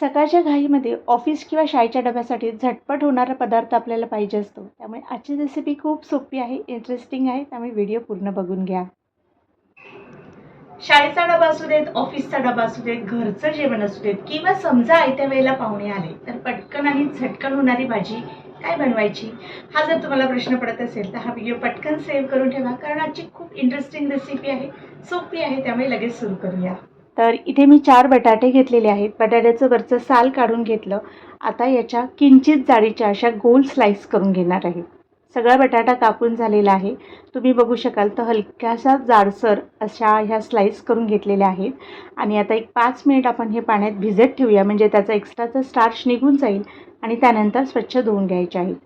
सकाळच्या घाईमध्ये ऑफिस किंवा शाळेच्या डब्यासाठी झटपट होणारा पदार्थ आपल्याला पाहिजे असतो. त्यामुळे आजची रेसिपी खूप सोपी आहे इंटरेस्टिंग आहे. त्यामुळे व्हिडिओ पूर्ण बघून घ्या. शाळेचा डबा असू देत ऑफिसचा डबा असू देत घरचं जेवण असू देत किंवा समजा आयत्या वेळेला पाहुणे आले तर पटकन आणि झटकन होणारी भाजी काय बनवायची? हा जर तुम्हाला प्रश्न पडत असेल तर हा व्हिडिओ पटकन सेव्ह करून ठेवा कारण आजची खूप इंटरेस्टिंग रेसिपी आहे सोपी आहे त्यामुळे लगेच सुरू करूया. तर इथे मी चार बटाटे घेतलेले आहेत. बटाट्याचं वरचं साल काढून घेतलं. आता याच्या किंचित जाडीच्या अशा गोल स्लाईस करून घेणार आहे. सगळा बटाटा कापून झालेला आहे. तुम्ही बघू शकाल तर हलक्याशा जाडसर अशा ह्या स्लाईस करून घेतलेल्या आहेत. आणि आता एक पाच मिनिट आपण हे पाण्यात भिजत ठेवूया. म्हणजे त्याचा एक्स्ट्राचा स्टार्च निघून जाईल आणि त्यानंतर स्वच्छ धुवून घ्यायचे आहेत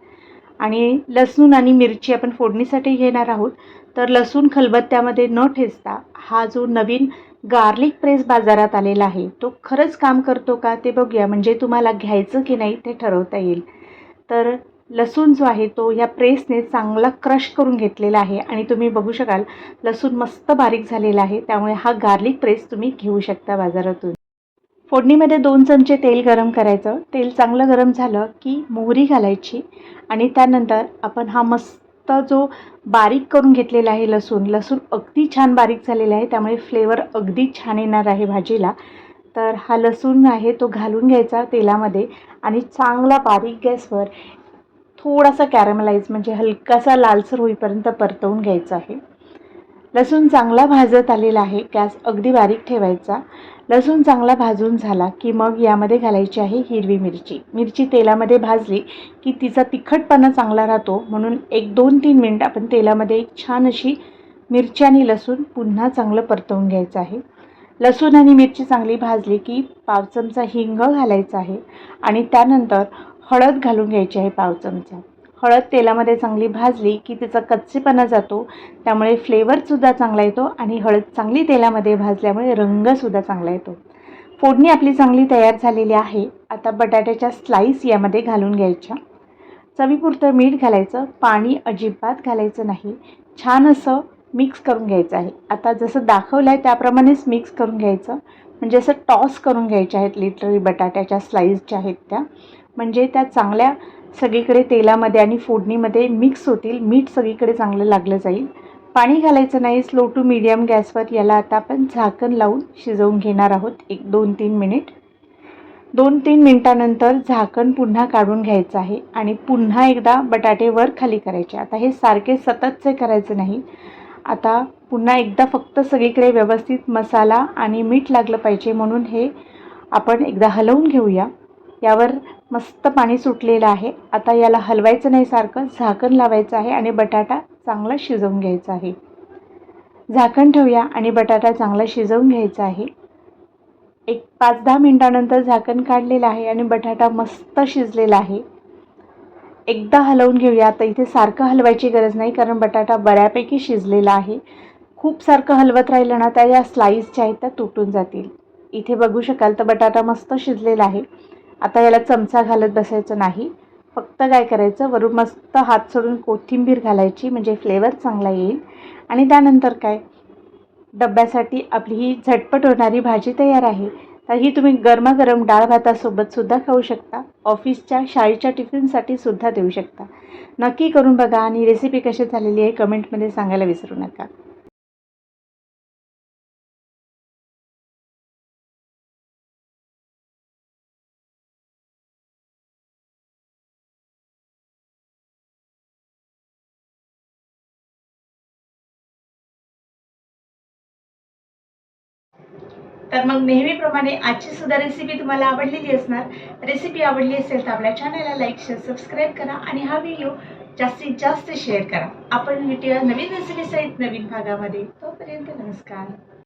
आणि लसूण आणि मिरची आपण फोडणीसाठी घेणार आहोत. तर लसूण खलबत्त्यामध्ये न ठेचता हा जो नवीन गार्लिक प्रेस बाजारात आलेला आहे. तो खरंच काम करतो का ते बघूया. म्हणजे तुम्हाला घ्यायचं की नाही ते ठरवता येईल. तर लसूण जो आहे तो ह्या प्रेसने चांगला क्रश करून घेतलेला आहे आणि तुम्ही बघू शकाल लसूण मस्त बारीक झालेला आहे. त्यामुळे हा गार्लिक प्रेस तुम्ही घेऊ शकता बाजारातून. फोडणीमध्ये दोन चमचे तेल गरम करायचं. तेल चांगलं गरम झालं की मोहरी घालायची आणि त्यानंतर आपण हा मस्त जो बारीक करून घेतलेला आहे लसूण लसूण अगदी छान बारीक झालेला आहे त्यामुळे फ्लेवर अगदी छान येणार आहे भाजीला. तर हा लसूण आहे तो घालून घ्यायचा तेलामध्ये आणि चांगला बारीक गॅसवर थोडासा कॅरमलाईज म्हणजे हलकासा लालसर होईपर्यंत परतवून घ्यायचा आहे. लसूण चांगला भाजत आलेला आहे गॅस अगदी बारीक ठेवायचा. लसूण चांगला भाजून झाला की मग यामध्ये घालायची आहे हिरवी मिरची. मिरची तेलामध्ये भाजली की तिचा तिखटपणा चांगला राहतो. म्हणून एक दोन तीन मिनटं आपण तेलामध्ये एक छान अशी मिरची आणि लसूण पुन्हा चांगलं परतवून घ्यायचं आहे. लसूण आणि मिरची चांगली भाजली की पाव चमचा हिंग घालायचा आहे आणि त्यानंतर हळद घालून घ्यायची आहे पाव चमचा. हळद तेलामध्ये चांगली भाजली की तिचा कच्चेपणा जातो. त्यामुळे फ्लेवरसुद्धा चांगला येतो आणि हळद चांगली तेलामध्ये भाजल्यामुळे रंगसुद्धा चांगला येतो. फोडणी आपली चांगली तयार झालेली आहे. आता बटाट्याच्या स्लाईस यामध्ये घालून घ्यायच्या. चवीपुरतं मीठ घालायचं. पाणी अजिबात घालायचं नाही. छान असं मिक्स करून घ्यायचं आहे. आता जसं दाखवलं आहे त्याप्रमाणेच मिक्स करून घ्यायचं. म्हणजे असं टॉस करून घ्यायच्या आहेत लिटरली बटाट्याच्या स्लाईस ज्या आहेत त्या. म्हणजे त्या चांगल्या सगळीकडे तेलामध्ये आणि फोडणीमध्ये मिक्स होतील. मीठ सगळीकडे चांगलं लागलं जाईल. पाणी घालायचं नाही. स्लो टू मीडियम गॅसवर याला आता आपण झाकण लावून शिजवून घेणार आहोत. एक दोन तीन मिनिट दोन तीन मिनटानंतर झाकण पुन्हा काढून घ्यायचं आहे आणि पुन्हा एकदा बटाटे वर खाली करायचे. आता हे सारखे सततचे करायचे नाही. आता पुन्हा एकदा फक्त सगळीकडे व्यवस्थित मसाला आणि मीठ लागलं पाहिजे म्हणून हे आपण एकदा हलवून घेऊया. यावर मस्त पाणी सुटलेलं आहे. आता याला हलवायचं नाही सारखं झाकण लावायचं आहे आणि बटाटा चांगला शिजवून घ्यायचा आहे. झाकण ठेवूया आणि बटाटा चांगला शिजवून घ्यायचा आहे. एक पाच दहा मिनटानंतर झाकण काढलेलं आहे आणि बटाटा मस्त शिजलेला आहे. एकदा हलवून घेऊया. आता इथे सारखं हलवायची गरज नाही कारण बटाटा बऱ्यापैकी शिजलेला आहे. खूप सारखं हलवत राहिलं ना त्या या स्लाईस ज्या आहेत त्या तुटून जातील. इथे बघू शकाल तर बटाटा मस्त शिजलेला आहे. आता याला चमचा घालत बसायचं नाही. फक्त काय करायचं? वरून मस्त हात सोडून कोथिंबीर घालायची म्हणजे फ्लेवर चांगला येईल. आणि त्यानंतर काय? डब्यासाठी आपली ही झटपट होणारी भाजी तयार आहे. तर ही तुम्ही गरमागरम डाळ भातासोबतसुद्धा खाऊ शकता. ऑफिसच्या शाळेच्या टिफिनसाठी सुद्धा देऊ शकता. नक्की करून बघा आणि रेसिपी कशी झालेली आहे कमेंटमध्ये सांगायला विसरू नका. तर मग नेहमीप्रमाणे आजची सुद्धा रेसिपी तुम्हाला आवडलेली असणार. रेसिपी आवडली असेल तर आपल्या चॅनलला लाईक शेअर सबस्क्राईब करा आणि हा व्हिडिओ जास्तीत जास्त शेअर करा. आपण भेटूया नवीन रेसिपीसहित नवीन भागामध्ये. तोपर्यंत नमस्कार.